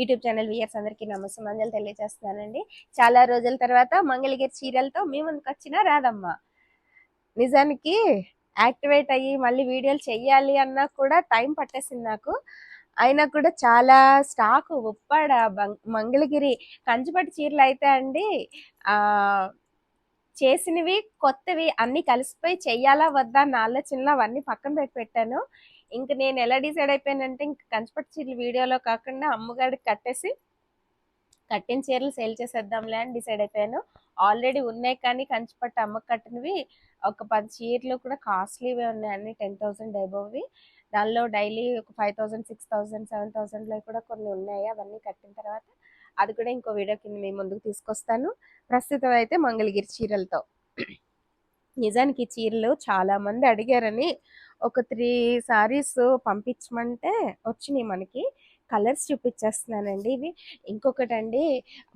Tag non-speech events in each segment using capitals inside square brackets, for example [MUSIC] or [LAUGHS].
YouTube channel weirs అందరికీ నమస్తే మంజలు తెలియజేస్తున్నానండి. చాలా రోజుల తర్వాత మంగళగిరి చీరలతో మీ ముందుకు వచ్చిన రాదమ్మ నిజానికి యాక్టివేట్ అయ్యి మళ్ళీ వీడియోలు చెయ్యాలి అన్నా కూడా టైం పట్టేసింది నాకు. అయినా కూడా చాలా స్టాక్ ఉప్పాడ బంగ్- మంగళగిరి కంచిపట్టు చీరలు అయితే అండి ఆ చేసినవి కొత్తవి అన్ని కలిసిపోయి చెయ్యాలా వద్దా అన్న ఆలోచనలో అవన్నీ పక్కన పెట్టి పెట్టాను. ఇంక నేను ఎలా డిసైడ్ అయిపోయానంటే ఇంక కంచిపట్టు చీరలు వీడియోలో కాకుండా అమ్మగారికి కట్టేసి కట్టిన చీరలు సేల్ చేసేద్దాంలే అని డిసైడ్ అయిపోయాను. ఆల్రెడీ ఉన్నాయి కానీ కంచిపట్టు అమ్మకు కట్టినవి ఒక పది చీరలు కూడా కాస్ట్లీవే ఉన్నాయండి టెన్ థౌసండ్ అబోవ్వి దానిలో డైలీ ఒక five thousand six thousand seven థౌసండ్లో కూడా కొన్ని ఉన్నాయి. అవన్నీ కట్టిన తర్వాత అది కూడా ఇంకో వీడియో కింద మీ ముందుకు తీసుకొస్తాను. ప్రస్తుతం అయితే మంగళగిరి చీరలతో. నిజానికి చీరలు చాలా మంది అడిగారని. ఒక త్రీ సారీస్ పంపించమంటే వచ్చినాయి మనకి. కలర్స్ చూపించేస్తున్నానండి ఇవి. ఇంకొకటి అండి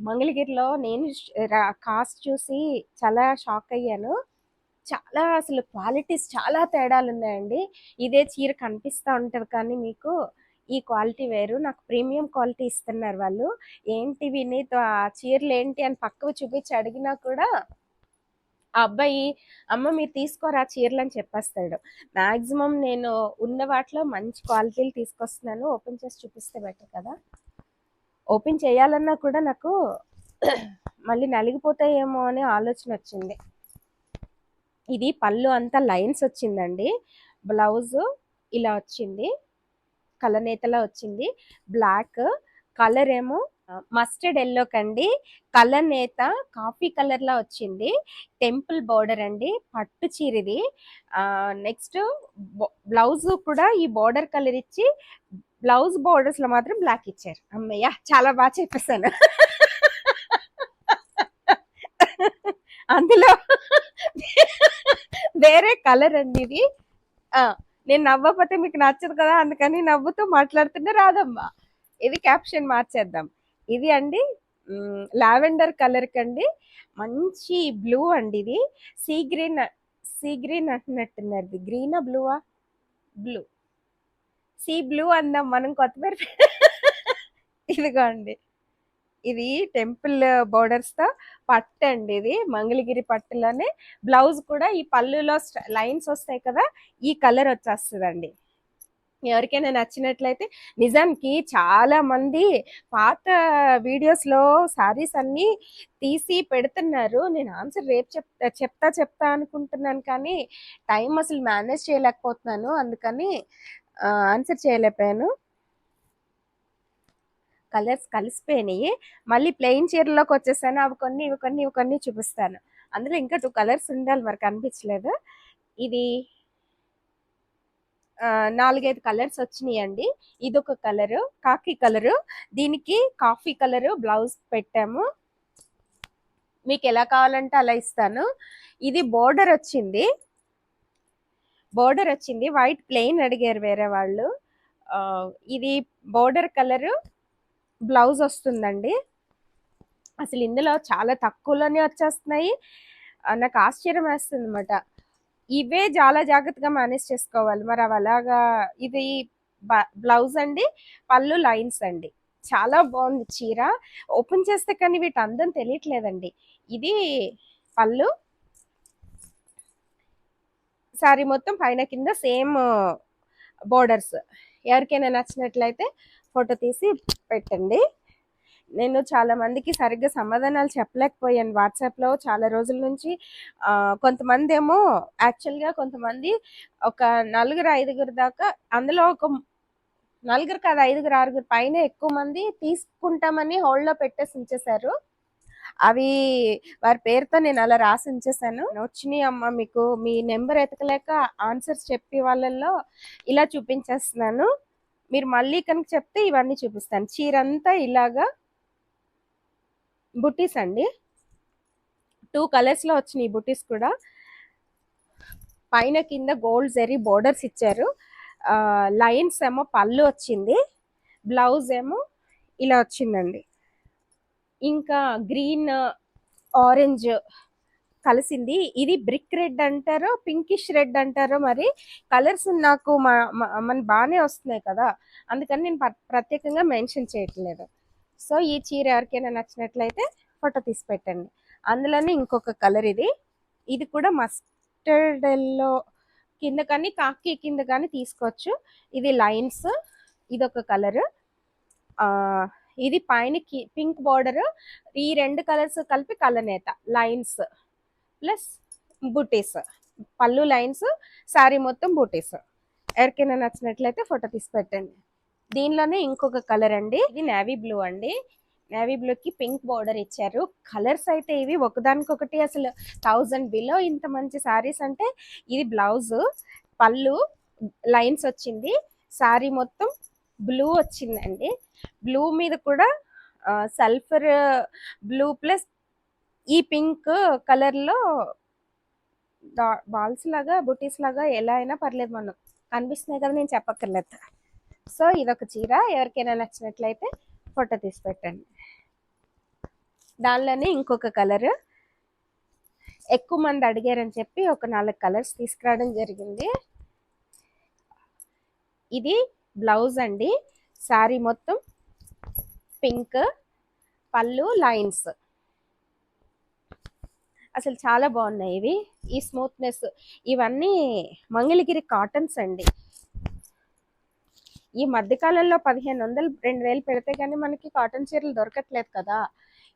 మంగళగిరిలో నేను కాస్ట్ చూసి చాలా షాక్ అయ్యాను. చాలా అసలు క్వాలిటీస్ చాలా తేడాలు ఉన్నాయండి. ఇదే చీర కనిపిస్తూ ఉంటుంది కానీ మీకు ఈ క్వాలిటీ వేరు. నాకు ప్రీమియం క్వాలిటీ ఇస్తున్నారు వాళ్ళు. ఏంటి వినీత్ ఆ చీరలు ఏంటి అని పక్కకు చూపించి అడిగినా కూడా ఆ అబ్బాయి అమ్మ మీరు తీసుకోరా చీరలు అని చెప్పేస్తాడు. మ్యాక్సిమం నేను ఉన్న వాటిలో మంచి క్వాలిటీలు తీసుకొస్తున్నాను. ఓపెన్ చేసి చూపిస్తే బెటర్ కదా. ఓపెన్ చేయాలన్నా కూడా నాకు మళ్ళీ నలిగిపోతాయేమో అనే ఆలోచన వచ్చింది. ఇది పళ్ళు అంతా లైన్స్ వచ్చిందండి. బ్లౌజ్ ఇలా వచ్చింది. కలనేతలా వచ్చింది. బ్లాక్ కలర్ ఏమో మస్టర్డ్ ఎల్లో కండి. కలర్ నేత కాఫీ కలర్ లా వచ్చింది. టెంపుల్ బోర్డర్ అండి. పట్టు చీరది. నెక్స్ట్ బ్లౌజ్ కూడా ఈ బోర్డర్ కలర్ ఇచ్చి బ్లౌజ్ బోర్డర్స్లో మాత్రం బ్లాక్ ఇచ్చారు. అమ్మయ్య చాలా బాగా చెప్పేశాను. అందులో వేరే కలర్ అండి ఇది. నేను నవ్వకపోతే మీకు నచ్చదు కదా అందుకని నవ్వుతూ మాట్లాడుతుంటే రాదమ్మా. ఇది క్యాప్షన్ మార్చేద్దాం. ఇది అండి లావెండర్ కలర్ కండి మంచి బ్లూ అండి ఇది. సీ గ్రీన్ సీ గ్రీన్ అంటున్నట్టున్నారు ఇది గ్రీనా బ్లూవా? బ్లూ. సీ బ్లూ అందాం మనం కొత్తిమీర [LAUGHS] ఇదిగో అండి ఇది టెంపుల్ బోర్డర్స్తో పట్టు అండి ఇది మంగళగిరి పట్టులోనే. బ్లౌజ్ కూడా ఈ పళ్ళులో లైన్స్ వస్తాయి కదా ఈ కలర్ వచ్చేస్తుందండి. ఎవరికైనా నచ్చినట్లయితే నిజానికి చాలా మంది పాత వీడియోస్లో సారీస్ అన్ని తీసి పెడుతున్నారు. నేను ఆన్సర్ రేపు చెప్తా చెప్తా చెప్తా అనుకుంటున్నాను కానీ టైం అసలు మేనేజ్ చేయలేకపోతున్నాను. అందుకని ఆన్సర్ చేయలేకపోయాను. కలర్స్ కలిసిపోయినాయి. మళ్ళీ ప్లెయిన్ చీరలోకి వచ్చేసాను. అవి కొన్ని ఇవి కొన్ని ఇవి కొన్ని చూపిస్తాను. అందులో ఇంకా టూ కలర్స్ ఉండాలి మరి కనిపించలేదు. ఇది నాలుగైదు కలర్స్ వచ్చినాయి అండి ఇది ఒక కలరు కాకి కలరు. దీనికి కాఫీ కలరు బ్లౌజ్ పెట్టాము. మీకు ఎలా కావాలంటే అలా ఇస్తాను. ఇది బోర్డర్ వచ్చింది. బోర్డర్ వచ్చింది. వైట్ ప్లెయిన్ అడిగారు వేరే వాళ్ళు. ఇది బోర్డర్ కలరు బ్లౌజ్ వస్తుందండి. అసలు ఇందులో చాలా తక్కువలోనే వచ్చేస్తున్నాయి. నాకు ఆశ్చర్యం వేస్తుంది అనమాట ఇవే చాలా జాగ్రత్తగా మేనేజ్ చేసుకోవాలి. మరి అవి అలాగా ఇది బ్లౌజ్ అండి పళ్ళు లైన్స్ అండి. చాలా బాగుంది చీర. ఓపెన్ చేస్తే కానీ వీటి అందం తెలియట్లేదండి. ఇది పళ్ళు. సారీ మొత్తం పైన కింద సేమ్ బోర్డర్స్. ఎవరికైనా నచ్చినట్లయితే ఫోటో తీసి పెట్టండి. నేను చాలా మందికి సరిగ్గా సమాధానాలు చెప్పలేకపోయాను వాట్సాప్లో చాలా రోజుల నుంచి. కొంతమంది ఏమో యాక్చువల్గా కొంతమంది ఒక నలుగురు ఐదుగురు దాకా అందులో ఒక నలుగురు కాదు ఐదుగురు ఆరుగురు పైన ఎక్కువ మంది తీసుకుంటామని హోల్డ్లో పెట్టేసి ఉంచేశారు. అవి వారి పేరుతో నేను అలా రాసి ఉంచేసాను వచ్చినాయి అమ్మ మీకు మీ నెంబర్ ఎతకలేక ఆన్సర్స్ చెప్పే వాళ్ళల్లో ఇలా చూపించేస్తున్నాను. మీరు మళ్ళీ కనుక చెప్తే ఇవన్నీ చూపిస్తాను. చీర అంతా ఇలాగా బుటీస్ అండి. టూ కలర్స్లో వచ్చినాయి బుటీస్ కూడా. పైన కింద గోల్డ్ జెరీ బోర్డర్స్ ఇచ్చారు. లైన్స్ ఏమో పళ్ళు వచ్చింది. బ్లౌజ్ ఏమో ఇలా వచ్చిందండి. ఇంకా గ్రీన్ ఆరెంజ్ కలిసింది. ఇది బ్రిక్ రెడ్ అంటారో పింకిష్ రెడ్ అంటారో మరి కలర్స్ నాకు మా- మన బాగానే వస్తున్నాయి కదా. అందుకని నేను ప్రత్యేకంగా మెన్షన్ చేయట్లేదు. సో ఈ చీర ఎవరికైనా నచ్చినట్లయితే ఫోటో తీసి పెట్టండి. అందులోనే ఇంకొక కలర్ ఇది. ఇది కూడా మస్టర్డ్ ఎల్లో కింద కానీ కాకి కింద కానీ తీసుకోవచ్చు. ఇది లైన్స్. ఇది ఒక కలర్ ఇది పైన పింక్ బార్డర్. ఈ రెండు కలర్స్ కలిపి కలనేత. లైన్స్ ప్లస్ బుటీస్. పళ్ళు లైన్స్ శారీ మొత్తం బూటీస్. ఎవరికైనా నచ్చినట్లయితే ఫోటో తీసి పెట్టండి. దీనిలోనే ఇంకొక కలర్ అండి. ఇది నేవీ బ్లూ అండి. నేవీ బ్లూకి పింక్ బార్డర్ ఇచ్చారు. కలర్స్ అయితే ఇవి ఒకదానికొకటి అసలు థౌజండ్ బిలో ఇంత మంచి శారీస్ అంటే ఇది బ్లౌజ్. పళ్ళు లైన్స్ వచ్చింది. శారీ మొత్తం బ్లూ వచ్చిందండి. బ్లూ మీద కూడా సల్ఫర్ బ్లూ ప్లస్ ఈ పింక్ కలర్లో బాల్స్ లాగా బుటీస్ లాగా ఎలా అయినా పర్లేదు మనం. కనిపిస్తున్నాయి కదా నేను చెప్పక్కర్లేదు. సో ఇదొక చీర. ఎవరికైనా నచ్చినట్లయితే ఫోటో తీసి పెట్టండి. దానిలోనే ఇంకొక కలర్. ఎక్కువ మంది అడిగారని చెప్పి ఒక నాలుగు కలర్స్ తీసుకురావడం జరిగింది. ఇది బ్లౌజ్ అండి. శారీ మొత్తం పింక్ పళ్ళు లైన్స్. అసలు చాలా బాగున్నాయి ఇవి. ఈ స్మూత్నెస్. ఇవన్నీ మంగళగిరి కాటన్స్ అండి. ఈ మధ్యకాలంలో పదిహేను వందలు రెండు వేలు పెడితే కానీ మనకి కాటన్ చీరలు దొరకట్లేదు కదా.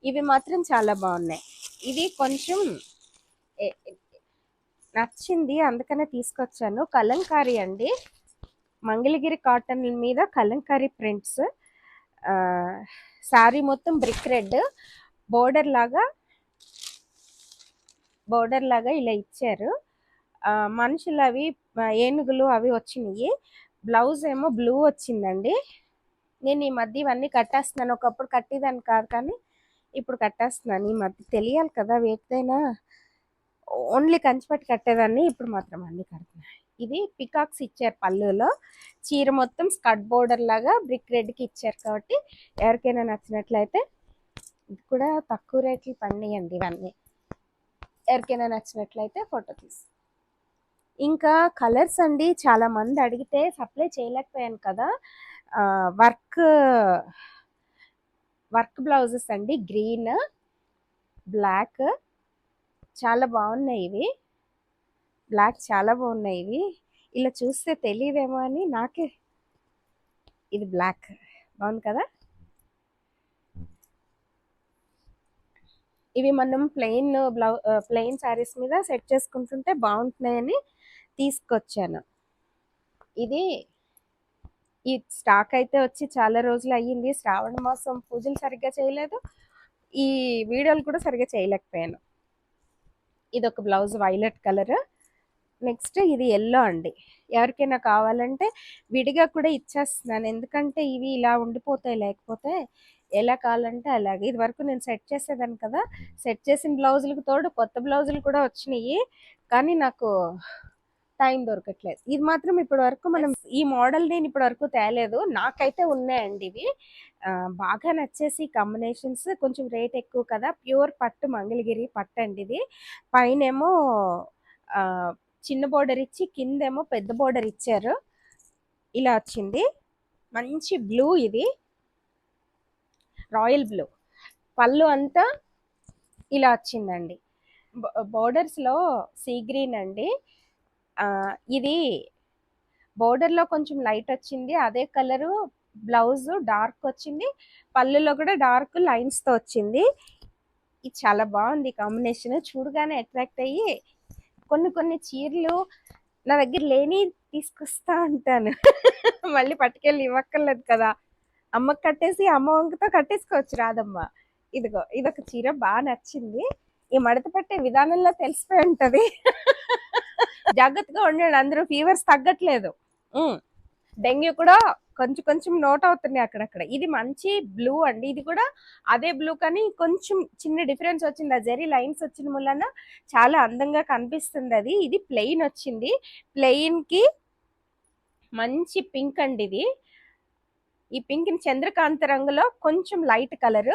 ఇవి మాత్రం చాలా బాగున్నాయి. ఇవి కొంచెం నచ్చింది అందుకనే తీసుకొచ్చాను. కలంకారీ అండి. మంగళగిరి కాటన్ మీద కలంకారీ ప్రింట్స్ శారీ మొత్తం బ్రిక్ రెడ్ బోర్డర్ లాగా బోర్డర్ లాగా ఇలా ఇచ్చారు. మనుషులు అవి ఏనుగులు అవి వచ్చినాయి. బ్లౌజ్ ఏమో బ్లూ వచ్చిందండి. నేను ఈ మధ్య ఇవన్నీ కట్టేస్తున్నాను. ఒకప్పుడు కట్టేదాన్ని కాదు కానీ ఇప్పుడు కట్టేస్తున్నాను. ఈ మధ్య తెలియాలి కదా వేటిదైనా. ఓన్లీ కంచిపట్టి కట్టేదాన్ని ఇప్పుడు మాత్రం అన్ని కడుతున్నాను. ఇది పికాక్స్ ఇచ్చారు పళ్ళులో. చీర మొత్తం స్కట్ బోర్డర్ లాగా బ్రిక్ రెడ్కి ఇచ్చారు కాబట్టి ఎవరికైనా నచ్చినట్లయితే ఇది కూడా తక్కువ రేట్లు పండియండి ఇవన్నీ. ఎవరికైనా నచ్చినట్లయితే ఫోటో తీసి ఇంకా కలర్స్ అండి చాలా మంది అడిగితే సప్లై చేయలేకపోయాను కదా. వర్క్ వర్క్ బ్లౌజెస్ అండి. గ్రీన్ బ్లాక్ చాలా బాగున్నాయి ఇవి. బ్లాక్ చాలా బాగున్నాయి ఇవి. ఇలా చూస్తే తెలియదేమో అని నాకే ఇది బ్లాక్. బాగుంది కదా? ఇవి మనం ప్లెయిన్ బ్లౌ ప్లెయిన్ శారీస్ మీద సెట్ చేసుకుంటుంటే బాగుంటున్నాయని తీసుకొచ్చాను. ఇది ఈ స్టాక్ అయితే వచ్చి చాలా రోజులు అయ్యింది. శ్రావణ మాసం పూజలు సరిగ్గా చేయలేదు. ఈ వీడియోలు కూడా సరిగ్గా చేయలేకపోయాను. ఇది ఒక బ్లౌజ్ వైలెట్ కలర్. నెక్స్ట్ ఇది ఎల్లో అండి. ఎవరికైనా కావాలంటే విడిగా కూడా ఇచ్చేస్తున్నాను. ఎందుకంటే ఇవి ఇలా ఉండిపోతాయి లేకపోతే ఎలా కావాలంటే అలాగే. ఇది వరకు నేను సెట్ చేసేదాన్ని కదా. సెట్ చేసిన బ్లౌజులకు తోడు కొత్త బ్లౌజులు కూడా వచ్చినాయి. కానీ నాకు టైం దొరకట్లేదు. ఇది మాత్రం ఇప్పటి వరకు మనం ఈ మోడల్ నేను ఇప్పటి వరకు తేలేదు. నాకైతే ఉన్నాయండి ఇవి. బాగా నచ్చేసి కాంబినేషన్స్ కొంచెం రేట్ ఎక్కువ కదా. ప్యూర్ పట్టు మంగళగిరి పట్టు అండి ఇది. పైనేమో చిన్న బోర్డర్ ఇచ్చి కిందేమో పెద్ద బోర్డర్ ఇచ్చారు. ఇలా వచ్చింది. మంచి బ్లూ ఇది. Royal blue. పళ్ళు అంతా ఇలా వచ్చిందండి. బోర్డర్స్లో సీ గ్రీన్ అండి. ఇది బోర్డర్లో కొంచెం లైట్ వచ్చింది. అదే కలరు బ్లౌజ్ డార్క్ వచ్చింది. పళ్ళులో కూడా డార్క్ లైన్స్తో వచ్చింది. ఇది చాలా బాగుంది కాంబినేషన్. చూడగానే అట్రాక్ట్ అయ్యి కొన్ని కొన్ని చీరలు నా దగ్గర లేని తీసుకొస్తా ఉంటాను [LAUGHS] మళ్ళీ పట్టుకెళ్ళి ఇవ్వక్కర్లేదు కదా. అమ్మ కట్టేసి అమ్మ వంకతో కట్టేసుకోవచ్చు రాదమ్మ. ఇదిగో ఇదొక చీర బాగా నచ్చింది. ఈ మడత పెట్టే విధానంలో తెలిసిపోయి ఉంటుంది. [LAUGHS] జాగ్రత్తగా ఉండండి. అందరూ ఫీవర్స్ తగ్గట్లేదు. డెంగ్యూ కూడా కొంచెం కొంచెం నోట్ అవుతున్నాయి అక్కడక్కడ. ఇది మంచి బ్లూ అండి. ఇది కూడా అదే బ్లూ కానీ కొంచెం చిన్న డిఫరెన్స్ వచ్చింది. ఆ జరీ లైన్స్ వచ్చిన మూలన చాలా అందంగా కనిపిస్తుంది అది. ఇది ప్లెయిన్ వచ్చింది. ప్లెయిన్కి మంచి పింక్ అండి ఇది. ఈ పింక్ చంద్రకాంత రంగులో కొంచెం లైట్ కలర్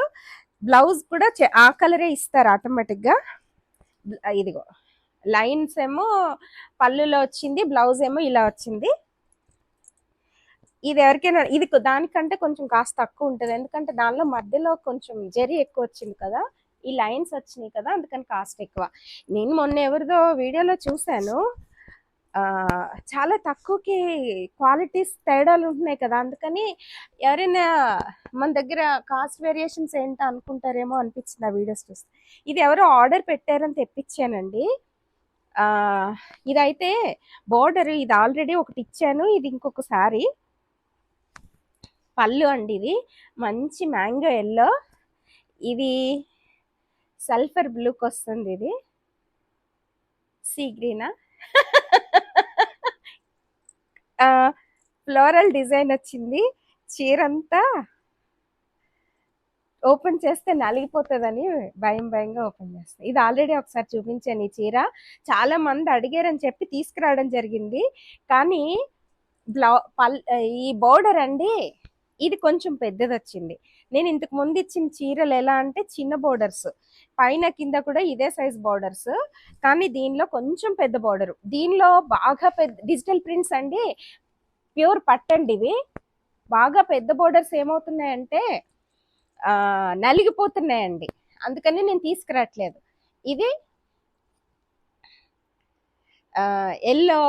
బ్లౌజ్ కూడా ఆ కలరే ఇస్తారు ఆటోమేటిక్గా ఇదిగో. లైన్స్ ఏమో పళ్ళులో వచ్చింది బ్లౌజ్ ఏమో ఇలా వచ్చింది. ఇది ఎవరికైనా ఇది దానికంటే కొంచెం కాస్త తక్కువ ఉంటుంది. ఎందుకంటే దానిలో మధ్యలో కొంచెం జరి ఎక్కువ వచ్చింది కదా ఈ లైన్స్ వచ్చినాయి కదా అందుకని కాస్ట్ ఎక్కువ. నేను మొన్న ఎవరిదో వీడియోలో చూశాను. చాలా తక్కువకి క్వాలిటీస్ తేడాలు ఉంటున్నాయి కదా అందుకని ఎవరైనా మన దగ్గర కాస్ట్ వేరియేషన్స్ ఏంటో అనుకుంటారేమో అనిపించింది ఆ వీడియోస్ చూస్తే. ఇది ఎవరో ఆర్డర్ పెట్టారని తెప్పించానండి. ఇదైతే బోర్డర్ ఇది ఆల్రెడీ ఒకటి ఇచ్చాను. ఇది ఇంకొక సారీ. పళ్ళు అండి ఇది. మంచి మ్యాంగో ఎల్లో. ఇది సల్ఫర్ బ్లూకి వస్తుంది ఇది. సీ గ్రీనా? ఫ్లోరల్ డిజైన్ వచ్చింది. చీరంతా ఓపెన్ చేస్తే నలిగిపోతుందని భయం భయంగా ఓపెన్ చేస్తాను ఇది ఆల్రెడీ ఒకసారి చూపించాను ఈ చీర. చాలా మంది అడిగారని చెప్పి తీసుకురావడం జరిగింది. కానీ బ్లౌ పల్ ఈ బోర్డర్ అండి ఇది కొంచెం పెద్దది వచ్చింది నేను ఇంతకు ముందు ఇచ్చిన చీరలు ఎలా అంటే చిన్న బోర్డర్స్. పైన కింద కూడా ఇదే సైజ్ బోర్డర్స్. కానీ దీనిలో కొంచెం పెద్ద బోర్డర్. దీనిలో బాగా పెద్ద డిజిటల్ ప్రింట్స్ అండి ప్యూర్ పట్టండి ఇవి. బాగా పెద్ద బోర్డర్స్ ఏమవుతున్నాయంటే నలిగిపోతున్నాయండి. అందుకని నేను తీసుకురావట్లేదు. ఇది ఎల్లో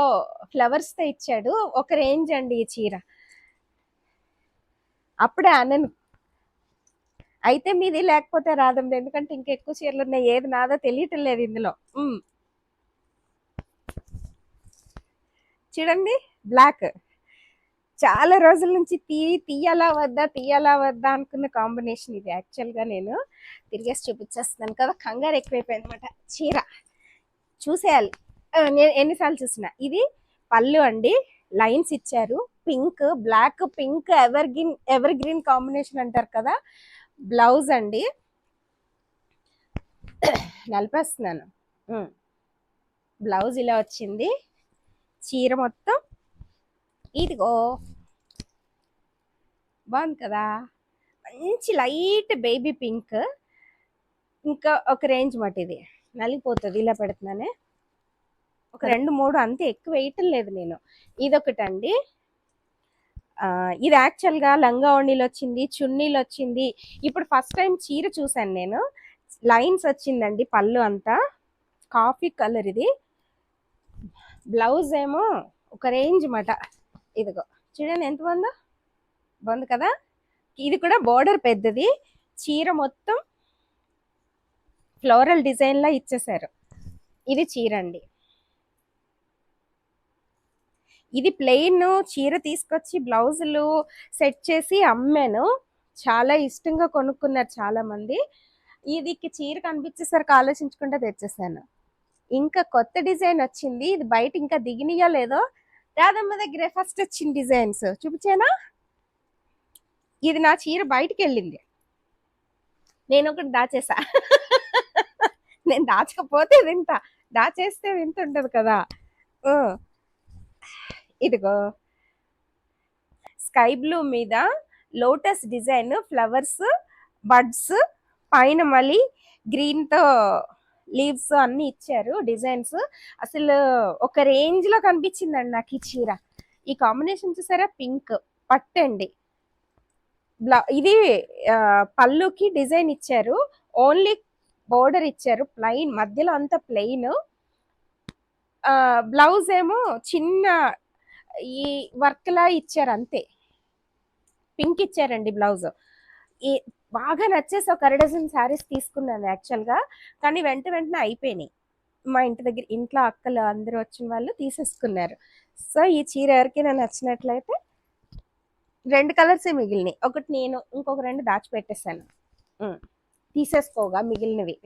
ఫ్లవర్స్తో ఇచ్చాడు. ఒక రేంజ్ అండి ఈ చీర. అప్పుడే అనను. అయితే మీది లేకపోతే రాదండి. ఎందుకంటే ఇంకా ఎక్కువ చీరలు ఉన్నాయి. ఏది నాదో తెలియటం లేదు ఇందులో. చూడండి. బ్లాక్. చాలా రోజుల నుంచి తీ తీయాలా వద్దా తీయాలా వద్దా అనుకున్న కాంబినేషన్ ఇది యాక్చువల్గా నేను. తిరిగేసి చూపించేస్తున్నాను కదా కంగారు ఎక్కువైపోయింది అనమాట చీర చూసేయాలి. నేను ఎన్నిసార్లు చూసిన. ఇది పళ్ళు అండి. లైన్స్ ఇచ్చారు. Pink black pink ever green ever green combination అంటారు కదా బ్లౌజ్ అండి. నలిపేస్తున్నాను. బ్లౌజ్ ఇలా వచ్చింది. చీర మొత్తం. ఇదిగో బాగుంది కదా? మంచి లైట్ బేబీ పింక్. ఇంకా ఒక రేంజ్ మాట ఇది. నలిగిపోతుంది ఇలా పెడుతున్నానే. ఒక రెండు మూడు అంతే ఎక్కువ వేయటం లేదు నేను. ఇదొకటండి. ఇది యాక్చువల్గా లంగా ఓణీలు వచ్చింది చున్నీలు వచ్చింది. ఇప్పుడు ఫస్ట్ టైం చీర చూసాను నేను. లైన్స్ వచ్చిందండి పళ్ళు అంతా. కాఫీ కలర్ ఇది. బ్లౌజ్ ఏమో ఒక రేంజ్ మాట. ఇదిగో. చూడండి ఎంత బాగుందో. బాగుంది కదా? ఇది కూడా బోర్డర్ పెద్దది. చీర మొత్తం ఫ్లోరల్ డిజైన్లా ఇచ్చేసారు ఇది చీర అండి. ఇది ప్లెయిన్ చీర తీసుకొచ్చి బ్లౌజులు సెట్ చేసి అమ్మాను. చాలా ఇష్టంగా కొనుక్కున్నారు చాలా మంది ఇది చీర కనిపించేసరికి ఆలోచించుకుంటే తెచ్చేసాను ఇంకా కొత్త డిజైన్ వచ్చింది. ఇది బయట ఇంకా దిగినాయో లేదో రాధమ్మ దగ్గరే ఫస్ట్ వచ్చిన డిజైన్స్ చూపించానా? ఇది నా చీర బయటికి వెళ్ళింది నేను ఒకటి దాచేసా. నేను దాచకపోతే వింత దాచేస్తే వింత ఉండదు కదా ఇదిగో. స్కై బ్లూ మీద లోటస్ డిజైన్ ఫ్లవర్స్ బడ్స్ పైన మళ్ళీ గ్రీన్తో లీవ్స్ అన్నీ ఇచ్చారు డిజైన్స్. అసలు ఒక రేంజ్లో కనిపించిందండి నాకు ఈ చీర. ఈ కాంబినేషన్ చూసారా? పింక్. పట్టండి. బ్లౌ- ఇది పళ్ళుకి డిజైన్ ఇచ్చారు. ఓన్లీ బోర్డర్ ఇచ్చారు. ప్లెయిన్ మధ్యలో అంతా ప్లెయిన్. బ్లౌజ్ ఏమో చిన్న ఈ వర్క్లా ఇచ్చారు అంతే. పింక్ ఇచ్చారండి బ్లౌజ్. ఈ బాగా నచ్చేసి ఒక అర డజన్ శారీస్ తీసుకున్నాను యాక్చువల్గా. కానీ వెంట వెంటనే అయిపోయినాయి. మా ఇంటి దగ్గర ఇంట్లో అక్కలు అందరూ వచ్చిన వాళ్ళు తీసేసుకున్నారు. సో ఈ చీర ఎవరికైనా నచ్చినట్లయితే రెండు కలర్సే మిగిలినాయి. ఒకటి నేను ఇంకొక రెండు దాచిపెట్టేశాను ఉమ్. తీసేసుకోగా మిగిలినవి.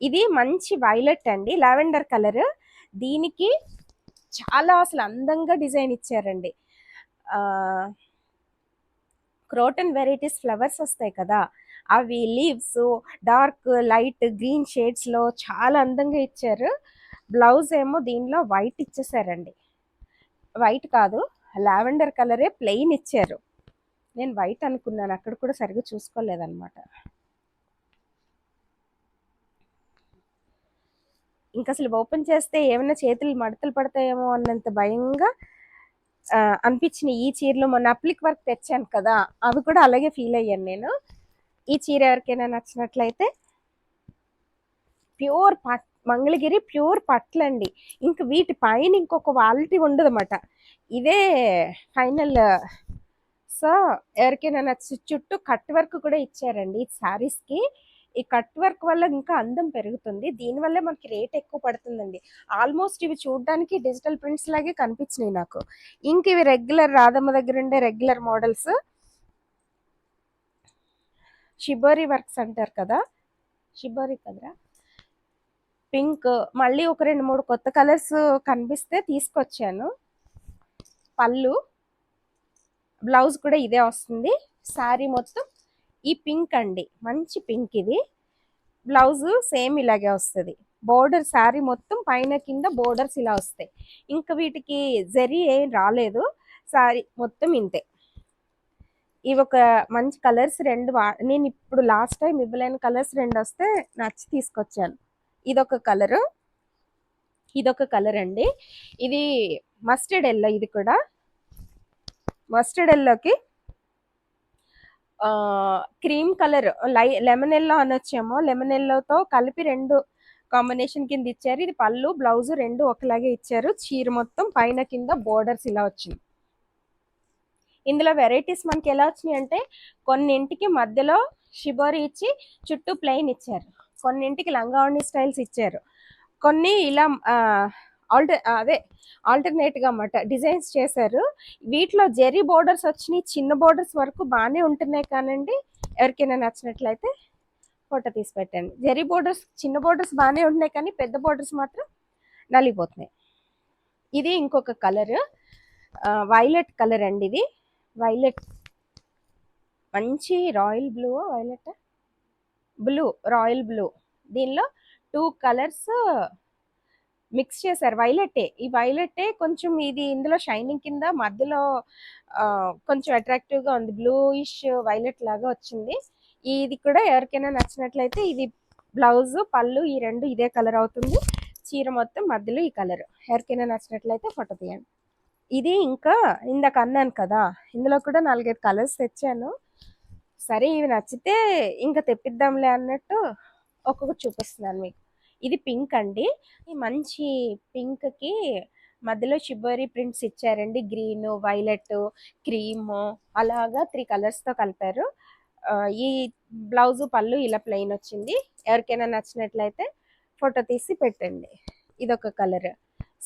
ఇది మంచి వైలెట్ అండి లావెండర్ కలర్. దీనికి చాలా అసలు అందంగా డిజైన్ ఇచ్చారండి. క్రోటన్ వెరైటీస్ ఫ్లవర్స్ వస్తాయి కదా అవి లీవ్స్ డార్క్ లైట్ గ్రీన్ షేడ్స్లో చాలా అందంగా ఇచ్చారు. బ్లౌజ్ ఏమో దీనిలో వైట్ ఇచ్చేసారండి. వైట్ కాదు లావెండర్ కలరే ప్లెయిన్ ఇచ్చారు. నేను వైట్ అనుకున్నాను. అక్కడ కూడా సరిగ్గా చూసుకోలేదన్నమాట. ఇంకా అసలు ఓపెన్ చేస్తే ఏమైనా చేతులు మడతలు పడతాయేమో అన్నంత భయంగా అనిపించిన అనిపించినాయి ఈ చీరలు మొన్న అప్లిక్ వర్క్ తెచ్చాను కదా అవి కూడా అలాగే ఫీల్ అయ్యాను నేను. ఈ చీర ఎవరికైనా నచ్చినట్లయితే ప్యూర్ పట్ మంగళగిరి ప్యూర్ పట్లండి. ఇంక వీటి పైన ఇంకొక క్వాలిటీ ఉండదన్నమాట. ఇదే ఫైనల్ సో ఎవరికైనా నచ్చి చుట్టూ కట్ వర్క్ కూడా ఇచ్చారండి ఈ కి ఈ కట్ వర్క్ వల్ల ఇంకా అందం పెరుగుతుంది. దీనివల్లే మనకి రేట్ ఎక్కువ పడుతుందండి. ఆల్మోస్ట్ ఇవి చూడడానికి డిజిటల్ ప్రింట్స్ లాగే కనిపించినాయి నాకు. ఇంక ఇవి రెగ్యులర్ రాధమ్మ దగ్గర ఉండే రెగ్యులర్ మోడల్స్. షిబోరీ వర్క్స్ అంటారు కదా? షిబోరీ కదరా? పింక్. మళ్ళీ ఒక రెండు మూడు కొత్త కలర్స్ కనిపిస్తే తీసుకొచ్చాను. పళ్ళు. బ్లౌజ్ కూడా ఇదే వస్తుంది. శారీ మొత్తం ఈ పింక్ అండి. మంచి పింక్ ఇది. బ్లౌజ్ సేమ్ ఇలాగే వస్తుంది. బోర్డర్ శారీ మొత్తం పైన కింద బోర్డర్స్ ఇలా వస్తాయి. ఇంకా వీటికి జరీ ఏం రాలేదు. శారీ మొత్తం ఇంతే. ఇవి ఒక మంచి కలర్స్ రెండు వా నేను ఇప్పుడు లాస్ట్ టైం ఇవ్వలేని కలర్స్ రెండు వస్తే నచ్చి తీసుకొచ్చాను. ఇదొక కలరు. ఇదొక కలర్ అండి. ఇది మస్టర్డ్ ఎల్లో ఇది కూడా. మస్టర్డ్ ఎల్లోకి క్రీమ్ కలర్ లై లెమన్ ఎల్లో అనొచ్చేమో. లెమన్ ఎల్లోతో కలిపి రెండు కాంబినేషన్ కింద ఇచ్చారు. ఇది పళ్ళు బ్లౌజ్ రెండు ఒకలాగే ఇచ్చారు. చీర మొత్తం పైన కింద బోర్డర్స్ ఇలా వచ్చింది. ఇందులో వెరైటీస్ మనకి ఎలా వచ్చినాయి అంటే కొన్నింటికి మధ్యలో షిబోరి ఇచ్చి చుట్టూ ప్లెయిన్ ఇచ్చారు. కొన్నింటికి లంగావణి స్టైల్స్ ఇచ్చారు. కొన్ని ఇలా ఆల్టర్ అదే ఆల్టర్నేట్గా అన్నమాట. డిజైన్స్ చేశారు. వీటిలో జెరీ బోర్డర్స్ వచ్చినాయి. చిన్న బోర్డర్స్ వరకు బాగానే ఉంటున్నాయి కానండి. ఎవరికైనా నచ్చినట్లయితే ఫోటో తీసి పెట్టండి. జెరీ బోర్డర్స్ చిన్న బోర్డర్స్ బాగానే ఉంటున్నాయి కానీ పెద్ద బోర్డర్స్ మాత్రం నలిగిపోతున్నాయి. ఇది ఇంకొక కలర్ వైలెట్ కలర్ అండి ఇది. వైలెట్ మంచి royal blue violet blue royal blue దీనిలో టూ కలర్స్ మిక్స్ చేశారు. వైలెట్టే. ఈ వైలెట్టే కొంచెం ఇది ఇందులో షైనింగ్ కింద మధ్యలో కొంచెం అట్రాక్టివ్గా ఉంది. బ్లూయిష్ వైలెట్ లాగా వచ్చింది. ఇది కూడా ఎవరికైనా నచ్చినట్లయితే ఇది బ్లౌజ్ పళ్ళు ఈ రెండు ఇదే కలర్ అవుతుంది. చీర మొత్తం మధ్యలో ఈ కలర్. ఎవరికైనా నచ్చినట్లయితే ఫోటో తీయండి. ఇది ఇంకా ఇందాక అన్నాను కదా ఇందులో కూడా నాలుగైదు కలర్స్ తెచ్చాను. సరే ఇవి నచ్చితే ఇంకా తెప్పిద్దాంలే అన్నట్టు ఒక్కొక్కటి చూపిస్తున్నాను మీకు. ఇది పింక్ అండి. మంచి పింక్కి మధ్యలో షిబోరీ ప్రింట్స్ ఇచ్చారండి. గ్రీన్ వైలెట్ క్రీమ్ అలాగా త్రీ కలర్స్తో కలిపారు. ఈ బ్లౌజ్ పళ్ళు ఇలా ప్లెయిన్ వచ్చింది. ఎవరికైనా నచ్చినట్లయితే ఫోటో తీసి పెట్టండి. ఇదొక కలర్.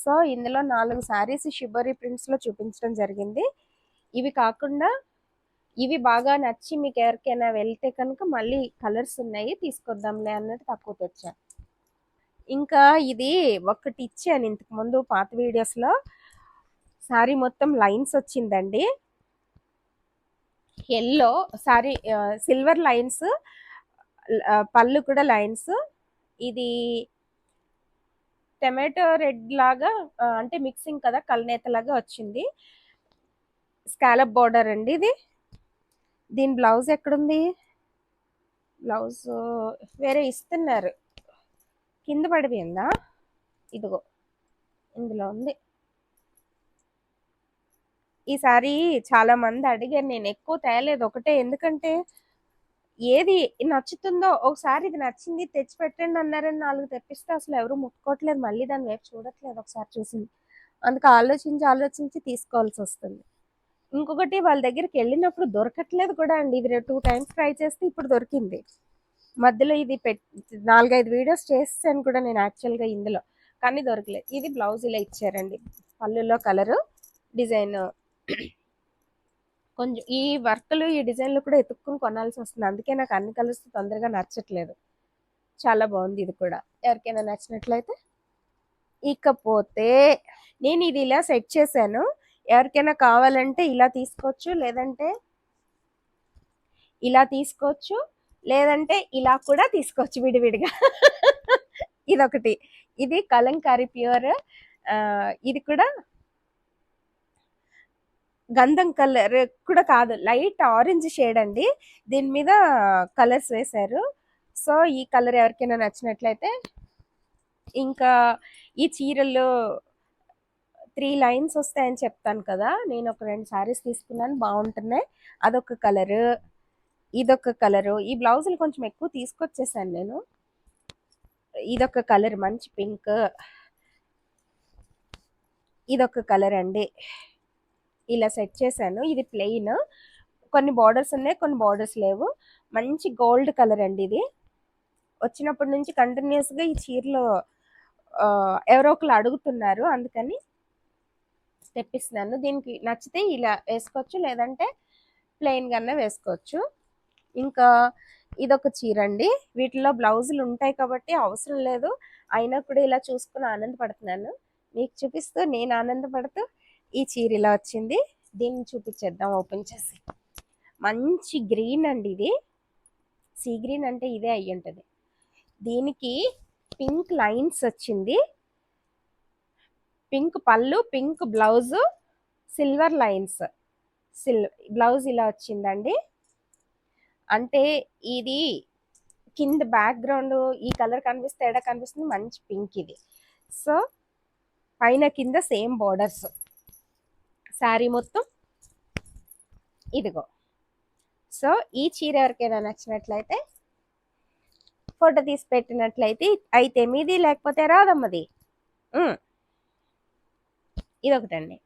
సో ఇందులో నాలుగు శారీస్ షిబోరీ ప్రింట్స్లో చూపించడం జరిగింది. ఇవి కాకుండా ఇవి బాగా నచ్చి మీకు ఎవరికైనా వెళ్తే కనుక మళ్ళీ కలర్స్ ఉన్నాయి తీసుకొద్దాంలే అన్నట్టు తక్కువ తెచ్చాను. ఇంకా ఇది ఒక్కటి ఇచ్చాను ఇంతకు ముందు పాత వీడియోస్లో శారీ సారీ మొత్తం లైన్స్ వచ్చిందండి. ఎల్లో సారీ సిల్వర్ లైన్స్ పళ్ళు కూడా లైన్స్. ఇది టమాటో రెడ్ లాగా అంటే మిక్సింగ్ కదా కలనేత లాగా వచ్చింది. స్కాలప్ బార్డర్ అండి ఇది. దీని బ్లౌజ్ ఎక్కడుంది? బ్లౌజ్ వేరే ఇస్తున్నారు. కింద పడిపోయిందా? ఇదిగో ఇందులో ఉంది. ఈసారి చాలా మంది అడిగారు నేను ఎక్కువ తేలేదు ఒకటే. ఎందుకంటే ఏది నచ్చుతుందో ఒకసారి ఇది నచ్చింది తెచ్చి పెట్టండి అన్నారని నాలుగు తెప్పిస్తే అసలు ఎవరు ముట్టుకోవట్లేదు. మళ్ళీ దాని వైపు చూడట్లేదు ఒకసారి చూసింది. అందుకు ఆలోచించి ఆలోచించి తీసుకోవాల్సి వస్తుంది. ఇంకొకటి వాళ్ళ దగ్గరికి వెళ్ళినప్పుడు దొరకట్లేదు కూడా అండి. ఇది టూ టైమ్స్ ట్రై చేస్తే ఇప్పుడు దొరికింది. మధ్యలో ఇది పెట్ నాలుగైదు వీడియోస్ చేసాను కూడా నేను యాక్చువల్గా ఇందులో. కానీ దొరకలేదు. ఇది బ్లౌజ్ ఇలా ఇచ్చారండి. పళ్ళులో కలరు డిజైన్ [CLEARS THROAT] కొంచెం ఈ వర్క్లు ఈ డిజైన్లు కూడా ఎత్తుక్కుని కొనాల్సి వస్తుంది. అందుకే నాకు అన్ని కలర్స్ తొందరగా నచ్చట్లేదు. చాలా బాగుంది ఇది కూడా. ఎవరికైనా నచ్చినట్లయితే ఇకపోతే నేను ఇది ఇలా సెట్ చేశాను. ఎవరికైనా కావాలంటే ఇలా తీసుకోవచ్చు లేదంటే ఇలా తీసుకోవచ్చు. లేదంటే ఇలా కూడా తీసుకోవచ్చు విడివిడిగా. ఇదొకటి. ఇది కలంకారీ ప్యూర్ ఇది కూడా గంధం కలర్ కూడా కాదు లైట్ ఆరెంజ్ షేడ్ అండి. దీని మీద కలర్స్ వేశారు. సో ఈ కలర్ ఎవరికైనా నచ్చినట్లయితే ఇంకా ఈ చీరలు త్రీ లైన్స్ వస్తాయని చెప్తాను కదా. నేను ఒక రెండు శారీస్ తీసుకున్నాను బాగుంటున్నాయి. అదొక కలరు. ఇదొక కలరు. ఈ బ్లౌజులు కొంచెం ఎక్కువ తీసుకొచ్చేసాను నేను. ఇదొక కలర్ మంచి పింక్. ఇదొక కలర్ అండి. ఇలా సెట్ చేశాను. ఇది ప్లెయిన్. కొన్ని బార్డర్స్ ఉన్నాయి కొన్ని బార్డర్స్ లేవు. మంచి గోల్డ్ కలర్ అండి ఇది. వచ్చినప్పటి నుంచి కంటిన్యూస్గా ఈ చీరలో ఎవరో ఒకరు అడుగుతున్నారు. అందుకని తెప్పిస్తున్నాను. దీనికి నచ్చితే ఇలా వేసుకోవచ్చు లేదంటే ప్లెయిన్ గానే వేసుకోవచ్చు. ఇంకా ఇదొక చీర అండి వీటిలో బ్లౌజులు ఉంటాయి కాబట్టి అవసరం లేదు. అయినా కూడా ఇలా చూసుకుని ఆనందపడుతున్నాను. మీకు చూపిస్తూ నేను ఆనందపడుతూ ఈ చీర ఇలా వచ్చింది. దీన్ని చూపించేద్దాం. ఓపెన్ చేసి. మంచి గ్రీన్ అండి ఇది. సీ గ్రీన్ అంటే ఇదే అయ్యి ఉంటుంది. దీనికి పింక్ లైన్స్ వచ్చింది. పింక్ పళ్ళు పింక్ బ్లౌజు సిల్వర్ లైన్స్. సిల్ బ్లౌజ్ ఇలా వచ్చిందండి. అంటే ఇది కింద బ్యాక్గ్రౌండ్ ఈ కలర్ కనిపిస్తే ఎడ కనిపిస్తుంది? మంచి పింక్ ఇది. సో పైన కింద సేమ్ బోర్డర్స్ శారీ మొత్తం ఇదిగో. సో ఈ చీర ఎవరికైనా నచ్చినట్లయితే ఫోటో తీసి పెట్టినట్లయితే అయితే మీది లేకపోతే రాదమ్మది. ఇది ఇదొకటండి.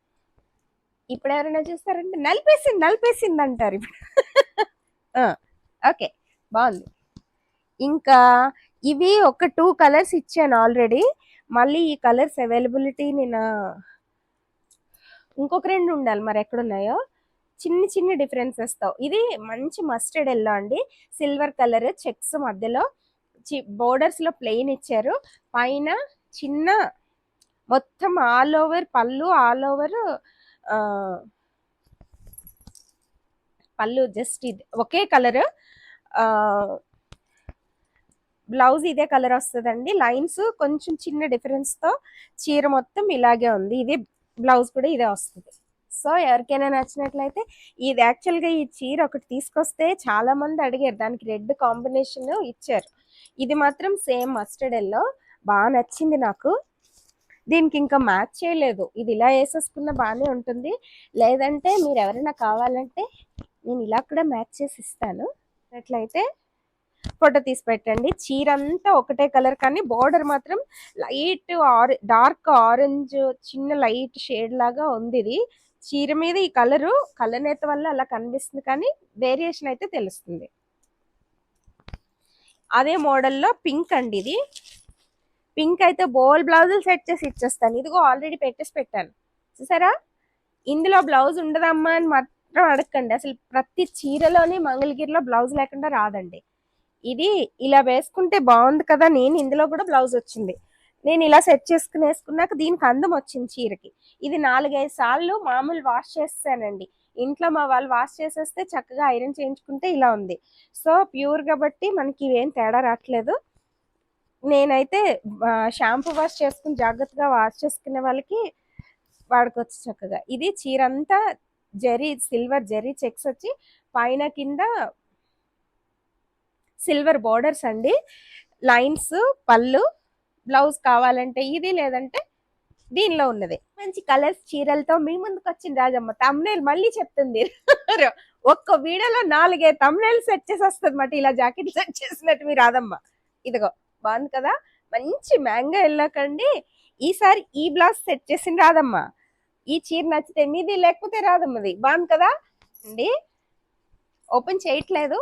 ఇప్పుడు ఎవరైనా చూస్తారంటే నలిపేసింది నలిపేసింది అంటారు ఇప్పుడు. [LAUGHS] ఓకే బాగుంది. ఇంకా ఇవి ఒక టూ కలర్స్ ఇచ్చాను ఆల్రెడీ మళ్ళీ ఈ కలర్స్ అవైలబిలిటీ నేను ఇంకొక రెండు ఉండాలి మరి ఎక్కడున్నాయో. చిన్ని చిన్ని డిఫరెన్సెస్తో. ఇది మంచి మస్టర్డ్ ఎల్లో అండి. సిల్వర్ కలర్ చెక్స్ మధ్యలో. బోర్డర్స్లో ప్లెయిన్ ఇచ్చారు. పైన చిన్న మొత్తం ఆల్ ఓవర్ పళ్ళు ఆల్ ఓవర్ పళ్ళు జస్ట్ ఇది. ఒకే కలర్ బ్లౌజ్ ఇదే కలర్ వస్తుందండి. లైన్స్ కొంచెం చిన్న డిఫరెన్స్తో చీర మొత్తం ఇలాగే ఉంది. ఇది బ్లౌజ్ కూడా ఇదే వస్తుంది. సో ఎవరికైనా నచ్చినట్లయితే ఇది యాక్చువల్గా ఈ చీర ఒకటి తీసుకొస్తే చాలామంది అడిగారు. దానికి రెడ్ కాంబినేషన్ ఇచ్చారు. ఇది మాత్రం సేమ్ మస్టర్డ్ ఎల్లో బాగా నచ్చింది నాకు. దీనికి ఇంకా మ్యాచ్ చేయలేదు. ఇది ఇలా వేసేసుకున్న బాగానే ఉంటుంది. లేదంటే మీరు ఎవరైనా కావాలంటే నేను ఇలా కూడా మ్యాచ్ చేసి ఇస్తాను. అట్లయితే ఫోటో తీసి పెట్టండి. చీర అంతా ఒకటే కలర్ కానీ బోర్డర్ మాత్రం లైట్ ఆరె డార్క్ ఆరెంజ్ చిన్న లైట్ షేడ్ లాగా ఉంది ఇది. చీర మీద ఈ కలరు కలనేత వల్ల అలా కనిపిస్తుంది కానీ వేరియేషన్ అయితే తెలుస్తుంది. అదే మోడల్లో పింక్ అండి ఇది. పింక్ అయితే బోల్ బ్లౌజులు సెట్ చేసి ఇచ్చేస్తాను. ఇదిగో ఆల్రెడీ పెట్టేసి పెట్టాను. చూసారా? ఇందులో బ్లౌజ్ ఉండదమ్మా అని మాత్రం అడగండి అసలు ప్రతి చీరలోని మంగళగిరిలో బ్లౌజ్ లేకుండా రాదండి. ఇది ఇలా వేసుకుంటే బాగుంది కదా నేను ఇందులో కూడా బ్లౌజ్ వచ్చింది. నేను ఇలా సెట్ చేసుకుని వేసుకున్నాక దీనికి అందం వచ్చింది చీరకి. ఇది నాలుగైదు సార్లు మామూలు వాష్ చేస్తానండి ఇంట్లో మా వాళ్ళు వాష్ చేసేస్తే చక్కగా ఐరన్ చేయించుకుంటే ఇలా ఉంది. సో ప్యూర్ కాబట్టి మనకి ఇవేం తేడా రావట్లేదు. నేనైతే షాంపూ వాష్ చేసుకుని జాగ్రత్తగా వాష్ చేసుకునే వాళ్ళకి వాడుకోవచ్చు చక్కగా. ఇది చీర అంతా జరీ సిల్వర్ జరీ చెక్స్ వచ్చి పైన కింద సిల్వర్ బోర్డర్స్ అండి. లైన్స్ పళ్ళు బ్లౌజ్ కావాలంటే ఇది లేదంటే దీనిలో ఉన్నది. మంచి కలర్స్ చీరలతో మీ ముందుకు వచ్చింది రాజమ్మ. తమ్నేల్ మళ్ళీ చెప్తుంది. ఒక్క వీడియోలో నాలుగే తమ్నేల్ సెట్ చేసి వస్తుంది మాట. ఇలా జాకెట్ సెట్ చేసినట్టు మీ రాదమ్మ ఇదిగో బాగుంది కదా? మంచి మ్యాంగో వెళ్ళకండి ఈసారి ఈ బ్లౌజ్ సెట్ చేసింది రాదమ్మ ఈ చీర నచ్చితే మీది లేకపోతే రాదమ్మది బాగుంది కదా? అండి. ఓపెన్ చేయట్లేదు.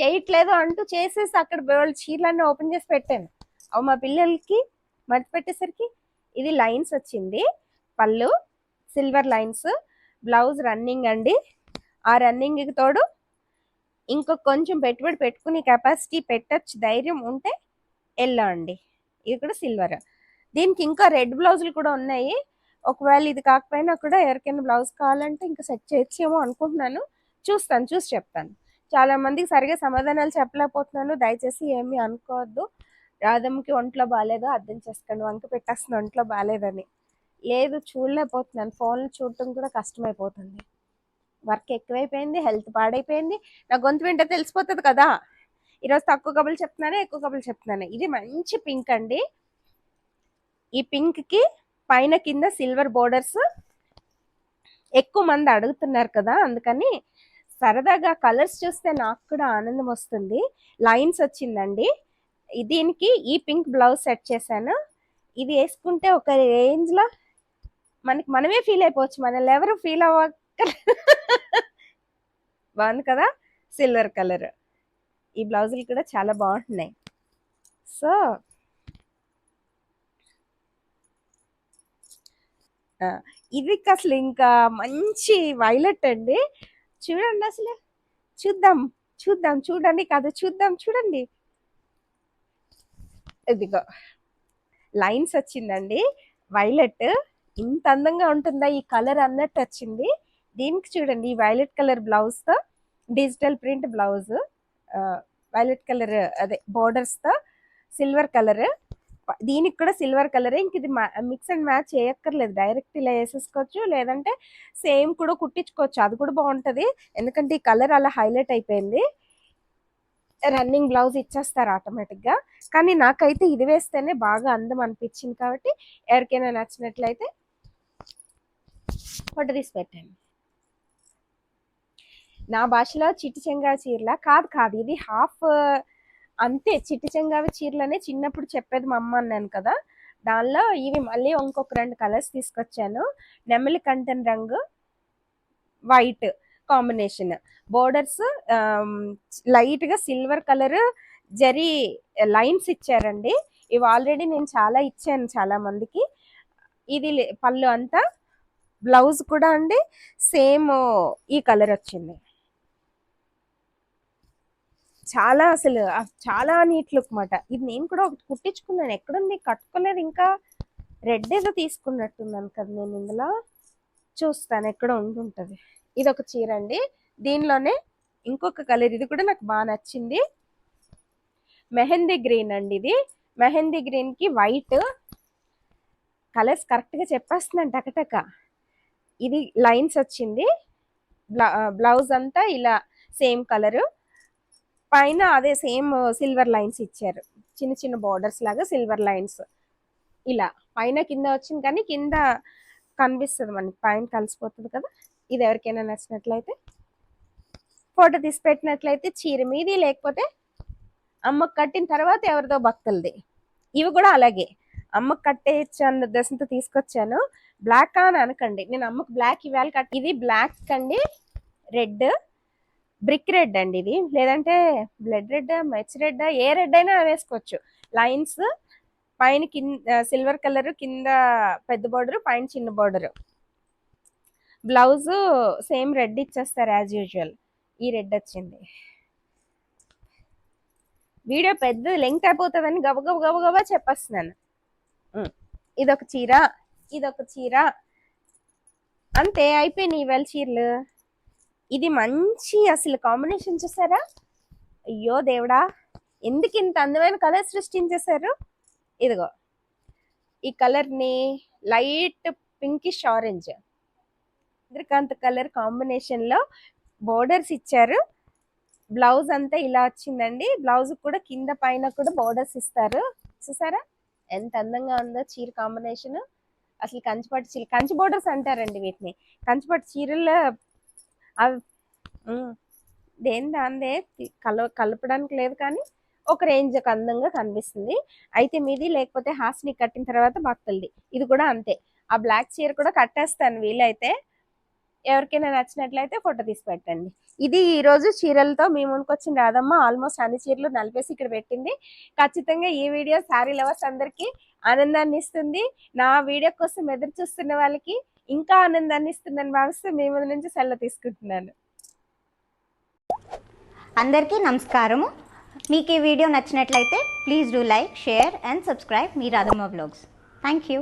చేయట్లేదు అంటూ చేసేసి అక్కడ వాళ్ళ చీరలన్నీ ఓపెన్ చేసి పెట్టాను. అవి మా పిల్లలకి మర్చి పెట్టేసరికి ఇది లైన్స్ వచ్చింది. పళ్ళు సిల్వర్ లైన్స్ బ్లౌజ్ రన్నింగ్ అండి. ఆ రన్నింగ్కి తోడు ఇంకో కొంచెం పెట్టుబడి పెట్టుకునే కెపాసిటీ పెట్టచ్చు ధైర్యం ఉంటే ఎల్లో అండి. ఇది కూడా సిల్వర్. దీనికి ఇంకా రెడ్ బ్లౌజులు కూడా ఉన్నాయి. ఒకవేళ ఇది కాకపోయినా కూడా ఎవరికైనా బ్లౌజ్ కావాలంటే ఇంకా సెట్ చేయొచ్చేమో అనుకుంటున్నాను. చూస్తాను చూసి చెప్తాను. చాలా మందికి సరిగా సమాధానాలు చెప్పలేకపోతున్నాను. దయచేసి ఏమీ అనుకోవద్దు. రాధమ్మకి ఒంట్లో బాగాలేదు అర్థం చేసుకోండి. వంక పెట్టేస్తుంది ఒంట్లో బాగాలేదని. లేదు చూడలేకపోతున్నాను. ఫోన్లు చూడటం కూడా కష్టమైపోతుంది. వర్క్ ఎక్కువైపోయింది హెల్త్ పాడైపోయింది. నా గొంతు వింటే తెలిసిపోతుంది కదా. ఈరోజు తక్కువ కబులు చెప్తున్నాను ఎక్కువ కబులు చెప్తున్నాను. ఇది మంచి పింక్ అండి. ఈ పింక్కి పైన కింద సిల్వర్ బోర్డర్స్ ఎక్కువ మంది అడుగుతున్నారు కదా అందుకని సరదాగా కలర్స్ చూస్తే నాకు కూడా ఆనందం వస్తుంది. లైన్స్ వచ్చిందండి. దీనికి ఈ పింక్ బ్లౌజ్ సెట్ చేశాను. ఇది వేసుకుంటే ఒక రేంజ్లో మనకి మనమే ఫీల్ అయిపోవచ్చు. మనల్ని ఎవరు ఫీల్ అవ్వక బాగుంది కదా? సిల్వర్ కలర్ ఈ బ్లౌజులు కూడా చాలా బాగుంటున్నాయి. సో ఇది అసలు ఇంకా మంచి వైలెట్ అండి. చూడండి అసలు. చూద్దాం చూద్దాం చూడండి కాదు చూద్దాం చూడండి. ఇదిగో లైన్స్ వచ్చిందండి. వైలెట్ ఇంత అందంగా ఉంటుందా ఈ కలర్ అన్నట్టు వచ్చింది. దీనికి చూడండి ఈ violet colour బ్లౌజ్తో digital print blouse. Violet colour అదే బోర్డర్స్తో సిల్వర్ కలర్. దీనికి కూడా సిల్వర్ కలరే ఇంక ఇది మిక్స్ అండ్ మ్యాచ్ చేయక్కర్లేదు. డైరెక్ట్ ఇలా వేసేసుకోవచ్చు లేదంటే సేమ్ కూడా కుట్టించుకోవచ్చు. అది కూడా బాగుంటుంది ఎందుకంటే ఈ కలర్ అలా హైలైట్ అయిపోయింది. రన్నింగ్ బ్లౌజ్ ఇచ్చేస్తారు ఆటోమేటిక్గా. కానీ నాకైతే ఇది వేస్తేనే బాగా అందం అనిపించింది కాబట్టి ఎవరికైనా నచ్చినట్లయితే ఫోటో తీసి పెట్టండి. నా భాషలో చిట్టి చెంగా చీరలా? కాదు కాదు. ఇది హాఫ్ అంతే చిట్టి చెంగావి చీరలనే చిన్నప్పుడు చెప్పేది మా అమ్మ అన్నాను కదా. దానిలో ఇవి మళ్ళీ ఇంకొక రెండు కలర్స్ తీసుకొచ్చాను. నెమలి కంటెన్ రంగు వైట్ కాంబినేషన్. బోర్డర్స్ లైట్గా సిల్వర్ కలర్ జరీ లైన్స్ ఇచ్చారండి. ఇవి ఆల్రెడీ నేను చాలా ఇచ్చాను చాలా మందికి. ఇది పళ్ళు అంతా బ్లౌజ్ కూడా అండి సేమ్ ఈ కలర్ వచ్చింది చాలా అసలు చాలా నీట్ లుక్ మాట. ఇది నేను కూడా ఒకటి కుట్టించుకున్నాను. ఎక్కడుంది? కట్టుకోలేదు. ఇంకా రెడ్ ఏదో తీసుకున్నట్టున్నాను కదా నేను ఇందులో. చూస్తాను ఎక్కడ ఉండుంటుంది. ఇది ఒక చీర అండి. దీనిలోనే ఇంకొక కలర్. ఇది కూడా నాకు బాగా నచ్చింది. మెహందీ గ్రీన్ అండి ఇది. మెహందీ గ్రీన్కి వైట్ కలర్స్ కరెక్ట్గా చెప్పేస్తున్నాను టకటక. ఇది లైన్స్ వచ్చింది. బ్లౌజ్ అంతా ఇలా సేమ్ కలర్. పైన అదే సేమ్ సిల్వర్ లైన్స్ ఇచ్చారు. చిన్న చిన్న బార్డర్స్ లాగా సిల్వర్ లైన్స్. ఇలా పైన కింద వచ్చింది కానీ కింద కనిపిస్తుంది మనకి పైన కలిసిపోతుంది కదా. ఇది ఎవరికైనా నచ్చినట్లయితే ఫోటో తీసి పెట్టినట్లయితే చీర మీది లేకపోతే అమ్మకు కట్టిన తర్వాత ఎవరిదో భక్తులది. ఇవి కూడా అలాగే. అమ్మకు కట్టేయచ్చు అన్న ఉద్దేశంతో తీసుకొచ్చాను. బ్లాక్ అని అనకండి. నేను అమ్మకు బ్లాక్ ఇవాళ కట్ ఇది బ్లాక్ అండి. రెడ్. బ్రిక్ రెడ్ అండి ఇది. లేదంటే బ్లడ్ రెడ్ మెచ్ రెడ్ ఏ రెడ్ అయినా వేసుకోవచ్చు. లైన్స్ పైన కింద సిల్వర్ కలర్ కింద పెద్ద బోర్డర్ పైన చిన్న బోర్డర్. బ్లౌజ్ సేమ్ రెడ్ ఇచ్చేస్తారు యాజ్ యూజువల్. ఈ రెడ్ వచ్చింది. వీడియో పెద్ద లెంగ్త్ అయిపోతుందని గబగబ గబగబా చెప్పేస్తున్నాను. ఇదొక చీర ఇదొక చీర. అంతే అయిపోయినాయి ఇవాళ చీరలు. ఇది మంచి అసలు కాంబినేషన్ చూసారా? అయ్యో దేవుడా! ఎందుకు ఇంత అందమైన కలర్ సృష్టించేశారు? ఇదిగో ఈ కలర్ని light pinkish orange. Chandrakant colour కాంబినేషన్లో బోర్డర్స్ ఇచ్చారు. బ్లౌజ్ అంతా ఇలా వచ్చిందండి. బ్లౌజ్ కూడా కింద పైన కూడా బోర్డర్స్ ఇస్తారు. చూసారా? ఎంత అందంగా ఉందో చీర కాంబినేషన్. అసలు కంచిపట్టు చీర కంచి బోర్డర్స్ అంటారండి వీటిని. కంచిపట్టు చీరల అవి దేని దాందే కల కలపడానికి లేదు కానీ ఒక రేంజ్ అందంగా కనిపిస్తుంది. అయితే మీది లేకపోతే హాస్ని కట్టిన తర్వాత భక్తులది. ఇది కూడా అంతే. ఆ బ్లాక్ చీర కూడా కట్టేస్తాను వీలైతే. ఎవరికైనా నచ్చినట్లయితే ఫోటో తీసి పెట్టండి. ఇది ఈ రోజు చీరలతో మీ ముందుకు వచ్చిన రాదమ్మ ఆల్మోస్ట్ అన్ని చీరలు నలిపేసి ఇక్కడ పెట్టింది. ఖచ్చితంగా ఈ వీడియో శారీ లవర్స్ అందరికీ ఆనందాన్ని ఇస్తుంది. నా వీడియో కోసం ఎదురు చూస్తున్న వాళ్ళకి ఇంకా ఆనందాన్ని ఇస్తుందని భావిస్తూ మీ ముందు నుంచి సెలవు తీసుకుంటున్నాను. అందరికీ నమస్కారము. మీకు ఈ వీడియో నచ్చినట్లయితే please do like share and subscribe me Radhamma blogs. Thank you.